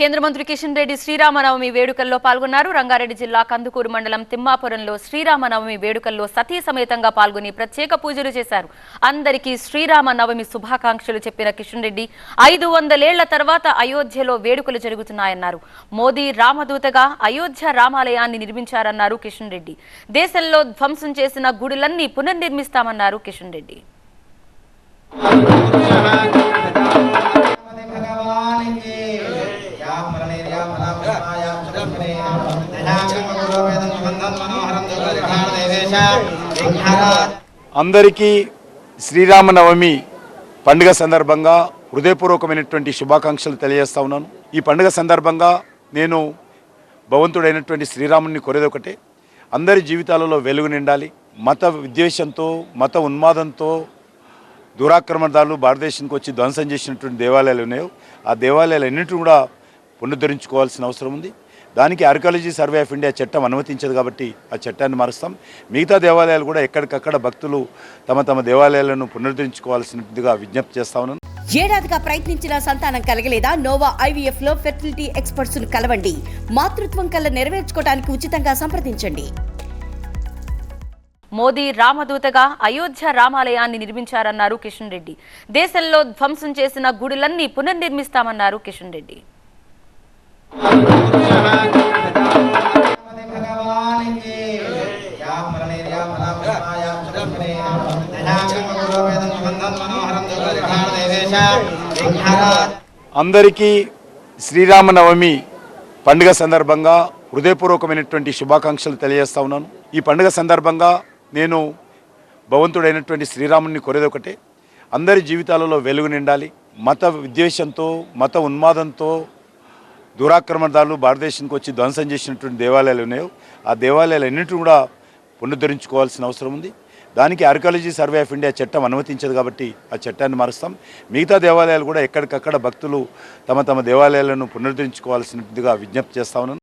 కేంద్ర మంత్రి కిషన్ రెడ్డి శ్రీరామనవమి వేడుకల్లో పాల్గొన్నారు. రంగారెడ్డి జిల్లా కందుకూరు మండలం తిమ్మాపురంలో శ్రీరామనవమి వేడుకల్లో సతీ సమేతంగా పాల్గొని ప్రత్యేక పూజలు చేశారు. అందరికీ శ్రీరామనవమి శుభాకాంక్షలు చెప్పిన కిషన్ రెడ్డి ఐదు వందలేళ్ళ తర్వాత అయోధ్యలో వేడుకలు జరుగుతున్నాయన్నారు. మోదీ రామదూతగా అయోధ్య రామాలయాన్ని నిర్మించారన్నారు కిషన్ రెడ్డి. దేశంలో ధ్వంసం చేసిన గుడులన్నీ పునర్నిర్మిస్తామన్నారు కిషన్ రెడ్డి. అందరికీ శ్రీరామనవమి పండుగ సందర్భంగా హృదయపూర్వకమైనటువంటి శుభాకాంక్షలు తెలియజేస్తా ఉన్నాను. ఈ పండుగ సందర్భంగా నేను భగవంతుడైనటువంటి శ్రీరాముని కోరేదొకటే అందరి జీవితాలలో వెలుగు నిండాలి. మత విద్వేషంతో మత ఉన్మాదంతో దురాక్రమణదారులు భారతదేశానికి వచ్చి ధ్వంసం చేసినటువంటి దేవాలయాలు ఉన్నాయో. ఆ దేవాలయాలు అన్నింటిని కూడా పునరుద్ధరించుకోవాల్సిన అవసరం ఉంది. దానికి ఆర్కియాలజీ సర్వే ఆఫ్ ఇండియా చట్టం అనుమతించదు కాబట్టి ఆ చట్టాన్ని మారుస్తాం. మిగతా దేవాలయాలు కూడా ఎక్కడికక్కడ భక్తులు తమ తమ దేవాలయాలను పునరుద్ధరించుకోవాల్సినదిగా విజ్ఞప్తి చేస్తా ఉన్నాను. ఏడాదిగా ప్రయత్నించిన సంతానం కలగలేదా? నోవా ఐవీఎఫ్లో ఫెర్టిలిటీ ఎక్స్పర్ట్స్ను కలవండి. మాతృత్వం కల్లా నెరవేర్చుకోవడానికి ఉచితంగా సంప్రదించండి. మోదీ రామదూతగా అయోధ్య రామాలయాన్ని నిర్మించారన్నారు కిషన్ రెడ్డి. దేశంలో ధ్వంసం చేసిన గుడులన్నీ పునర్నిర్మిస్తామన్నారు కిషన్ రెడ్డి. అందరికీ శ్రీరామనవమి పండుగ సందర్భంగా హృదయపూర్వకమైనటువంటి శుభాకాంక్షలు తెలియజేస్తా ఉన్నాను. ఈ పండుగ సందర్భంగా నేను భగవంతుడైనటువంటి శ్రీరాముని కోరేదొకటే అందరి జీవితాలలో వెలుగు నిండాలి. మత విద్వేషంతో మత ఉన్మాదంతో దురాక్రమణదారులు భారతదేశానికి వచ్చి ధ్వంసం చేసినటువంటి దేవాలయాలు ఉన్నాయో ఆ దేవాలయాలు అన్నింటిని కూడా పునరుద్ధరించుకోవాల్సిన అవసరం ఉంది. దానికి ఆర్కాలజీ సర్వే ఆఫ్ ఇండియా చట్టం అనుమతించదు కాబట్టి ఆ చట్టాన్ని మారుస్తాం. మిగతా దేవాలయాలు కూడా ఎక్కడికక్కడ భక్తులు తమ తమ దేవాలయాలను పునరుద్ధరించుకోవాల్సినదిగా విజ్ఞప్తి చేస్తా ఉన్నాను.